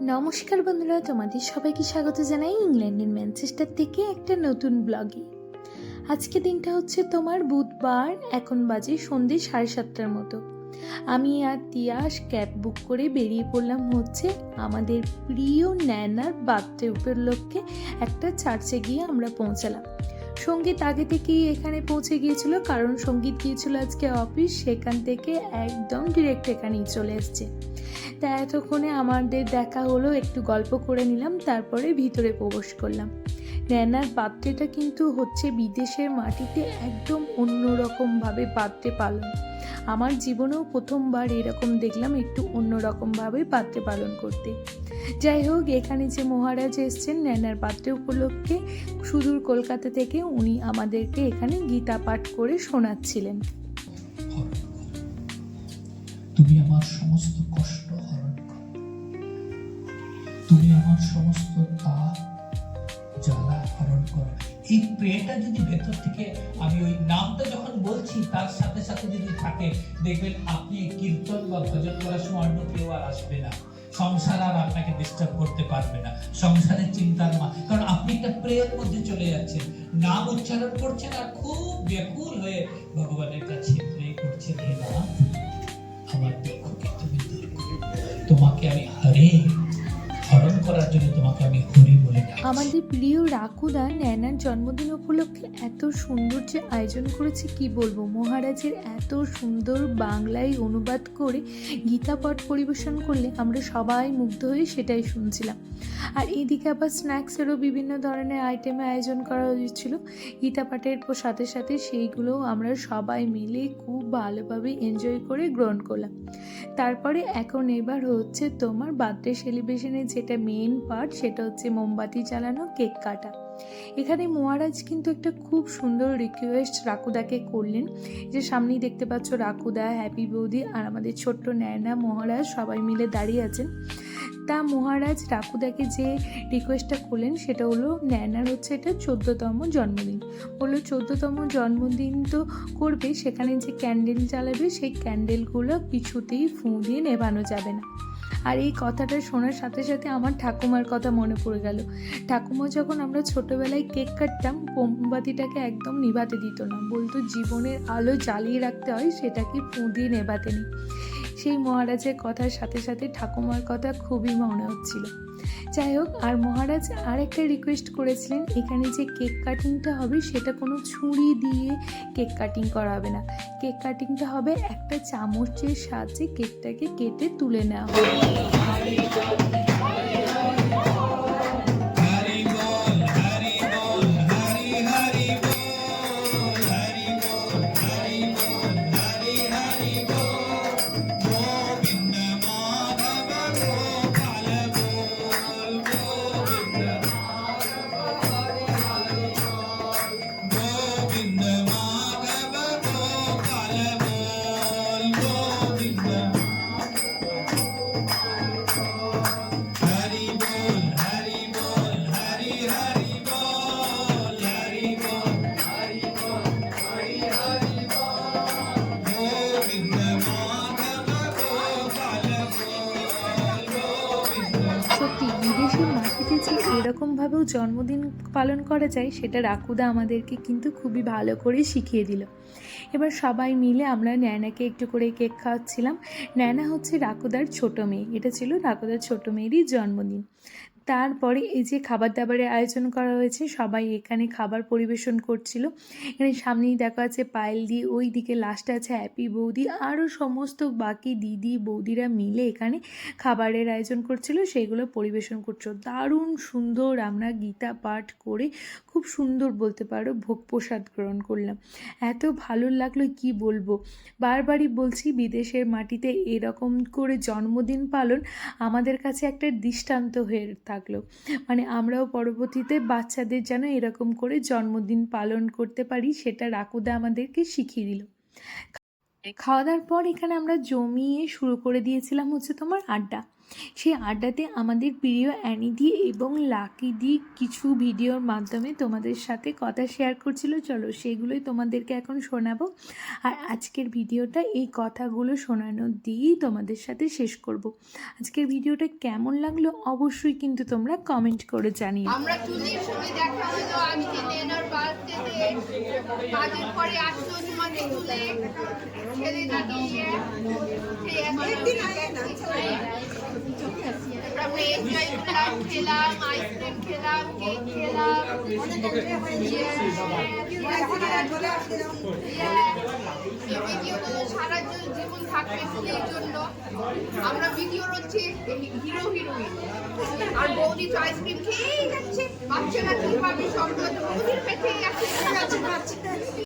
নমস্কার বন্ধুরা, তোমাদের সবাইকে স্বাগত জানাই ইংল্যান্ডের ম্যানচেস্টার থেকে একটা নতুন ব্লগে। আজকে দিনটা হচ্ছে তোমার বুধবার, এখন বাজে সন্ধে সাড়ে সাতটার মতো। আমি আর তিয়াস ক্যাব বুক করে বেরিয়ে পড়লাম হচ্ছে আমাদের প্রিয় ন্যানার বার্থডে উপলক্ষে একটা চার্চে গিয়ে আমরা পৌঁছালাম। সংগীত আগে থেকেই এখানে পৌঁছে গিয়েছিল, কারণ সংগীত গিয়েছিল আজকে অফিস, সেখান থেকে একদম ডিরেক্ট এখানেই চলে এসছে। তা এতক্ষণে আমাদের দেখা হলো, একটু গল্প করে নিলাম, তারপরে ভিতরে প্রবেশ করলাম। ন্যানার বার্থডেটা কিন্তু হচ্ছে বিদেশের মাটিতে একদম অন্যরকমভাবে বার্থডে পালন। আমার জীবনেও প্রথমবার এরকম দেখলাম, একটু অন্যরকমভাবে পাত্রে পালন করতে। যাই হোক, এখানে যে মহারাজ এসছেন, ন্যানার পাত্রে উপলক্ষে সুদূর কলকাতা থেকে উনি আমাদেরকে এখানে গীতা পাঠ করে শোনাচ্ছিলেন। তুমি আমার সমস্ত কষ্ট হরণ করো। তুমি আমার সমস্ত তাপ এই প্রেটা যদি ভেতর থেকে আমি ওই নামটা যখন বলছি, তার সাথে সাথে যদি থাকে, দেখবেন আপনি কীর্তন বা ভজন করার সময় অন্য কেউ আর আসবে না। সংসার আর আপনাকে ডিস্টার্ব করতে পারবে না। সংসারের চিন্তার মা কারণ আপনি একটা প্রেয়ের মধ্যে চলে যাচ্ছেন। নাম উচ্চারণ করছেন আর খুব ব্যাকুল হয়ে ভগবানের কাছে প্রে করছেন, হে নাথ আমার দুঃখকে তুমি দূর করো। তোমাকে আমি হরে হরণ করার জন্য তোমাকে আমি হরি আমাদের প্রিয় রাকুদা ন্যানার জন্মদিন উপলক্ষে এত সুন্দর যে আয়োজন করেছে, কি বলব? মহারাজের এত সুন্দর বাংলায় অনুবাদ করে গীতা পাঠ পরিবেশন করলে আমরা সবাই মুগ্ধ হয়ে সেটাই শুনছিলাম। আর এদিকে আবার স্ন্যাক্সেরও বিভিন্ন ধরনের আইটেমে আয়োজন করা হয়েছিল। গীতা পাঠের সাথে সাথে সেইগুলো আমরা সবাই মিলে খুব ভালোভাবে এনজয় করে গ্রহণ করলাম। তারপরে এখন এবার হচ্ছে তোমার বার্থডে সেলিব্রেশনের যেটা মেন পার্ট সেটা হচ্ছে মোমবাতি জ্বালানো কেক কাটা। এখানে মহারাজ কিন্তু একটা খুব সুন্দর রিকোয়েস্ট রাকুদাকে করলেন। যে সামনেই দেখতে পাচ্ছ রাকুদা হ্যাপি বৌদি আর আমাদের ছোট্ট ন্যায়না, মহারাজ সবাই মিলে দাঁড়িয়ে আছেন। তা মহারাজ রাকুদাকে যে রিকোয়েস্টটা করলেন সেটা হলো ন্যানার হচ্ছে এটা চোদ্দতম জন্মদিন। বলল চোদ্দতম জন্মদিন তো করবে, সেখানে যে ক্যান্ডেল জ্বালাবে সেই ক্যান্ডেলগুলো কিছুতেই ফুঁ দিয়ে নেভানো যাবে না। আর এই কথাটা শোনার সাথে সাথে আমার ঠাকুমার কথা মনে পড়ে গেল। ঠাকুমা যখন আমরা ছোটোবেলায় কেক কাটতাম, মোমবাতিটাকে একদম নিভাতে দিত না। বলতো, জীবনের আলো জ্বালিয়ে রাখতে হয়, সেটাকে দিয়ে নেভাতে নেই। সেই মহারাজের কথার সাথে সাথে ঠাকুমার কথা খুবই মনে হচ্ছিল। যাই হোক, আর মহারাজ আর একটা রিকোয়েস্ট করেছিলেন, এখানে যে কেক কাটিংটা হবে সেটা কোনো ছুরি দিয়ে কেক কাটিং করা হবে না। কেক কাটিংটা হবে একটা চামচের সাহায্যে কেকটাকে কেটে তুলে নেওয়া হবে। এরকমভাবেও জন্মদিন পালন করা যায়, সেটা রাকুদা আমাদেরকে কিন্তু খুবই ভালো করে শিখিয়ে দিল। এবার সবাই মিলে আমরা ন্যানাকে একটু করে কেক খাওয়াচ্ছিলাম। ন্যানা হচ্ছে রাকুদার ছোট মেয়ে। এটা ছিল রাকুদার ছোট মেয়েরই জন্মদিন। তারপরে এই যে খাবার দাবারের আয়োজন করা হয়েছে, সবাই এখানে খাবার পরিবেশন করছিল। এখানে সামনেই দেখা আছে পায়েল দি ওই দিকে লাস্টে আছে হ্যাপি বৌদি আরও সমস্ত বাকি দিদি, বৌদিরা মিলে এখানে খাবারের আয়োজন করছিল সেইগুলো পরিবেশন করছিল। দারুণ সুন্দর আমরা গীতা পাঠ করে খুব সুন্দর বলতে পারো ভোগ প্রসাদ গ্রহণ করলাম। এত ভালো লাগল, কি বলব? বারবারই বলছি, বিদেশের মাটিতে এরকম করে জন্মদিন পালন আমাদের কাছে একটা দৃষ্টান্ত হয়ে থাকল। মানে আমরাও পরবর্তীতে বাচ্চাদের যেন এরকম করে জন্মদিন পালন করতে পারি, সেটা রাকুদা আমাদেরকে শিখিয়ে দিল। খাওয়া দাওয়ার পর এখানে আমরা জমিয়ে শুরু করে দিয়েছিলাম হচ্ছে তোমার আড্ডা। সেই আড্ডাতে আমাদের প্রিয় অ্যানি দি এবং লাকি দি কিছু ভিডিওর মাধ্যমে তোমাদের সাথে কথা শেয়ার করছিল। চলো সেগুলোই তোমাদেরকে এখন শোনাবো। আর আজকের ভিডিওটা এই কথাগুলো শোনানো দিয়েই তোমাদের সাথে শেষ করব। আজকের ভিডিওটা কেমন লাগল অবশ্যই কিন্তু তোমরা কমেন্ট করে জানিও। আমরা আজকে নেনার কাজের পরে ছেলেটা নিয়ে সেই একদিন আমরা খেলাম আইসক্রিম খেলাম কেক খেলাম এই ভিডিওগুলো সারা জীবন থাকবে ফুলের জন্য আমরা ভিডিওর হচ্ছে হিরো হিরোইন আর বৌদি তো আইসক্রিম খেয়েই যাচ্ছে বাচ্চারা কি পাবে সব